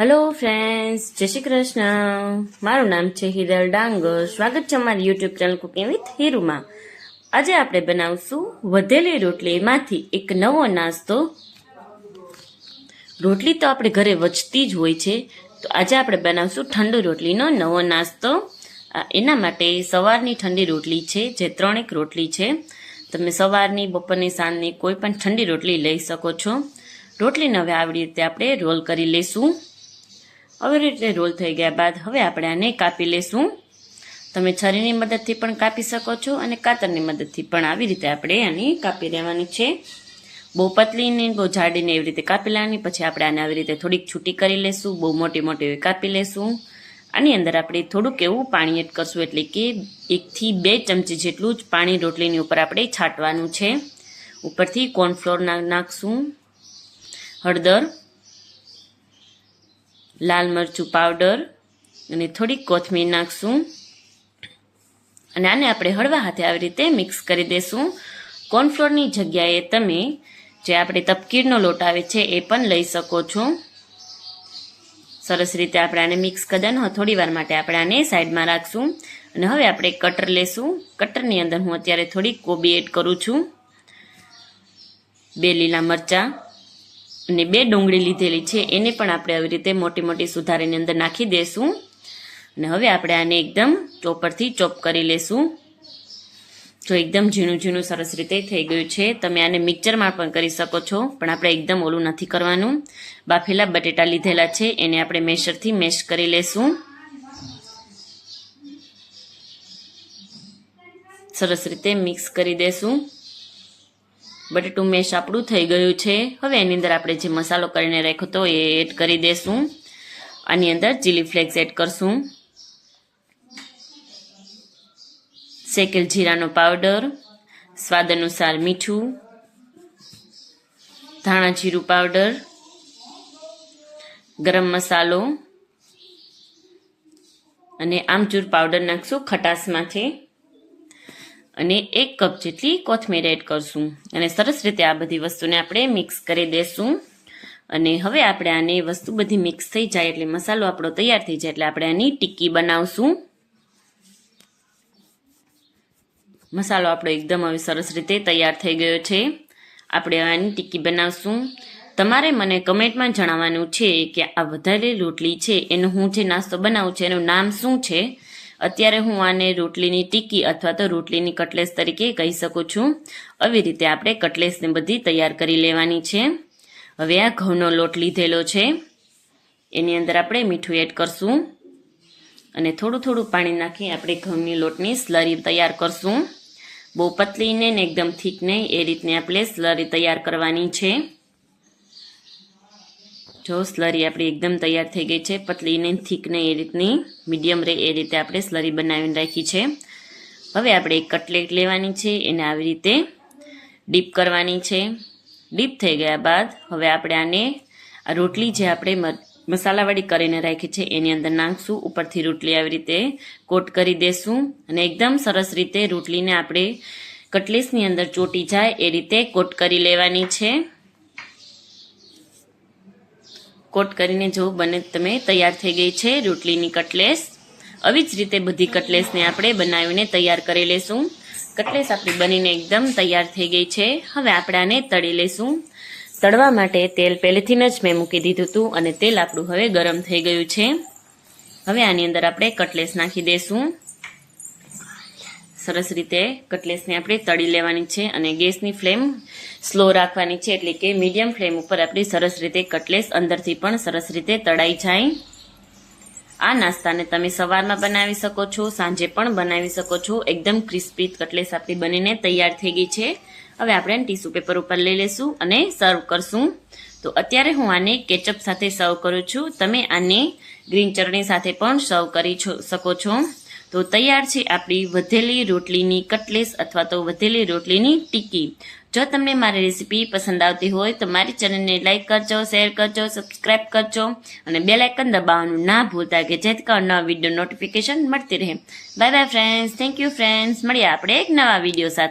Hello friends જય શ્રી કૃષ્ણ. મારું નામ છે હિરલ ડાંગર. સ્વાગત છે અમારી યુટ્યુબ ચેનલ કુકિંગ વિથ હીરુમાં. આજે આપણે બનાવશું વધેલી રોટલીમાંથી એક નવો નાસ્તો. રોટલી તો આપણે ઘરે વચતી જ હોય છે. તો આજે આપણે બનાવશું ઠંડુ રોટલીનો નવો નાસ્તો. એના માટે સવારની ઠંડી રોટલી છે, જે ત્રણેક રોટલી છે. તમે સવારની, બપોરની, સાંજની કોઈ પણ ઠંડી રોટલી લઈ શકો છો. રોટલીને હવે આવી રીતે આપણે રોલ કરી લઈશું આવી રીતે રોલ થઈ ગયા બાદ હવે આપણે આને કાપી લેશું. તમે છરીની મદદથી પણ કાપી શકો છો અને કાતરની મદદથી પણ આવી રીતે આપણે આને કાપી લેવાની છે. બહુ પતલીને બહુ જાડીને એવી રીતે કાપી લેવાની, પછી આપણે આને આવી રીતે થોડીક છૂટી કરી લેશું, બહુ મોટી મોટી કાપી લેશું. આની અંદર આપણે થોડુંક એવું પાણી એડ કરશું, એટલે કે એકથી બે ચમચી જેટલું જ પાણી રોટલીની ઉપર આપણે છાંટવાનું છે. ઉપરથી કોર્નફ્લોર નાખશું. હળદર લાલ મરચું પાવડર અને થોડીક કોથમીર નાખશું. અને આને આપણે હળવા હાથે આવી રીતે મિક્સ કરી દેશું. કોર્નફ્લોરની જગ્યાએ તમે જે આપણે તપકીરનો લોટ આવે છે એ પણ લઈ શકો છો. સરસ રીતે આપણે આને મિક્સ કરી થોડી વાર માટે આપણે આને સાઈડમાં રાખશું. અને હવે આપણે કટર લેશું. કટરની અંદર હું અત્યારે થોડીક કોબી એડ કરું છું. બે લીલા મરચાં. અને બે ડુંગળી લીધેલી છે, એને પણ આપણે આવી રીતે મોટી મોટી સુધારીની અંદર નાખી દેશું. અને હવે આપણે આને એકદમ ચોપરથી ચોપ કરી લેશું. જો એકદમ ઝીણું ઝીણું સરસ રીતે થઈ ગયું છે, તમે આને મિક્સરમાં પણ કરી શકો છો, પણ આપણે એકદમ ઓલું નથી કરવાનું. બાફેલા બટેટા લીધેલા છે, એને આપણે મેશરથી મેશ કરી લેશું. સરસ રીતે મિક્સ કરી દેશું. બટેટું મેશ આપણું થઈ ગયું છે. હવે એની અંદર આપણે જે મસાલો કરીને રાખ્યો હતો એ એડ કરી દેશું. આની અંદર ચીલી ફ્લેક્સ એડ કરશું. શેકેલ જીરાનો પાવડર સ્વાદ અનુસાર મીઠું, ધાણા જીરું પાવડર ગરમ મસાલો અને આમચૂર પાવડર નાખશું ખટાશમાંથી. અને એક કપ જેટલી કોથમીર એડ કરશું. અને સરસ રીતે આ બધી વસ્તુને આપણે મિક્સ કરી દેશું. અને હવે આપણે આને વસ્તુ બધી મિક્સ થઈ જાય એટલે મસાલો આપણો તૈયાર થઈ જાય એટલે આપણે આની ટિક્કી બનાવશું. મસાલો આપણો એકદમ હવે સરસ રીતે તૈયાર થઈ ગયો છે. આપણે આની ટિક્કી બનાવશું. તમારે મને કમેન્ટમાં જણાવવાનું છે કે આ વધારે રોટલી છે, એનો હું જે નાસ્તો બનાવું છું, એનું નામ શું છે? અત્યારે હું આને રોટલીની ટીકી અથવા તો રોટલીની કટલેસ તરીકે કહી શકું છું. આવી રીતે આપણે કટલેસને બધી તૈયાર કરી લેવાની છે. હવે આ ઘઉંનો લોટ લીધેલો છે. એની અંદર આપણે મીઠું એડ કરશું. અને થોડું થોડું પાણી નાખી આપણે ઘઉંની લોટની સ્લરી તૈયાર કરશું. બહુ પતલી ને એકદમ થીક નહીં, એ રીતની આપણે સ્લરી તૈયાર કરવાની છે. જો સ્લરી આપણી એકદમ તૈયાર થઈ ગઈ છે પતલી ને થીક ને એ રીતની મીડિયમ રહે એ રીતે આપણે સ્લરી બનાવીને રાખી છે. હવે આપણે એક કટલેટ લેવાની છે, એને આવી રીતે ડીપ કરવાની છે. ડીપ થઈ ગયા બાદ હવે આપણે આને આ રોટલી જે આપણે મસાલાવાળી કરીને રાખી છે, એની અંદર નાખશું, ઉપરથી રોટલી આવી રીતે કોટ કરી દેશું અને એકદમ સરસ રીતે રોટલીને આપણે કટલેસની અંદર ચોટી જાય એ રીતે કોટ કરી લેવાની છે. કોટ કરીને જો બને તમે તૈયાર થઈ ગઈ છે રોટલીની કટલેસ. આવી જ રીતે બધી કટલેસને આપણે બનાવીને તૈયાર કરી લેશું. કટલેસ આપણી બનીને એકદમ તૈયાર થઈ ગઈ છે. હવે આપણે આને તળી લેશું. તળવા માટે તેલ પહેલેથી જ મેં મૂકી દીધું હતું અને તેલ આપણું હવે ગરમ થઈ ગયું છે. હવે આની અંદર આપણે કટલેસ નાખી દઈશું સરસ રીતે કટલેસને આપણે તળી લેવાની છે અને ગેસની ફ્લેમ સ્લો રાખવાની છે એટલે કે મીડિયમ ફ્લેમ ઉપર આપણી સરસ રીતે કટલેસ અંદરથી પણ સરસ રીતે તળાઈ જાય. આ નાસ્તાને તમે સવારમાં બનાવી શકો છો, સાંજે પણ બનાવી શકો છો. એકદમ ક્રિસ્પી કટલેસ આપણી બનીને તૈયાર થઈ ગઈ છે. હવે આપણે ટીસ્યુ પેપર ઉપર લઈ લેશું અને સર્વ કરશું. તો અત્યારે હું આને કેચઅપ સાથે સર્વ કરું છું. તમે આને ગ્રીન ચટણી સાથે પણ સર્વ કરી શકો છો. તો તૈયાર છે આપણી વધેલી રોટલીની કટલેસ અથવા તો વધેલી રોટલીની ટીકી. જો તમને મારી રેસીપી પસંદ આવતી હોય તો મારી ચેનલને લાઇક કરજો, શેર કરજો, સબસ્ક્રાઇબ કરજો અને બે લાઇકન દબાવવાનું ના ભૂલતા કે જેથી કરીને નવા વીડિયો નોટિફિકેશન મળતી રહે. Bye bye friends thank you friends મળીએ આપણે એક નવા વીડિયો સાથે.